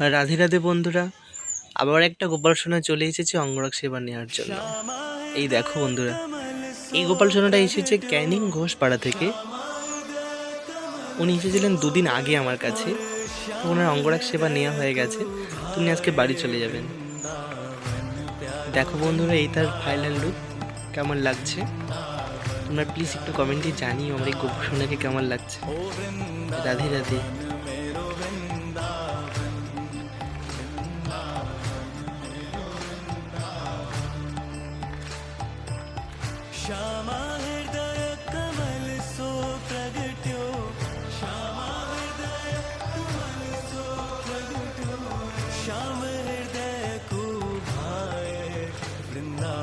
রাধে রাধে বন্ধুরা, আবার একটা গোপাল সোনা চলে এসেছে অঙ্গরাগ সেবা নেওয়ার জন্য। এই দেখো বন্ধুরা, এই গোপাল সোনাটা এসেছে ক্যানিং ঘোষপাড়া থেকে। উনি এসেছিলেন দুদিন আগে আমার কাছে। ওনার অঙ্গরাগ সেবা নেওয়া হয়ে গেছে। তো উনি আজকে বাড়ি চলে যাবেন। দেখো বন্ধুরা, এই তার ফাইনাল লুক কেমন লাগছে? তোমরা প্লিজ একটু কমেন্টে জানিও আমার এই গোপাল সোনাকে কেমন লাগছে। রাধে রাধে। श्या हृदय कमल सो प्रगो श्या हृदय कमल सो प्रगो श्या हृदय को भार वृन्दा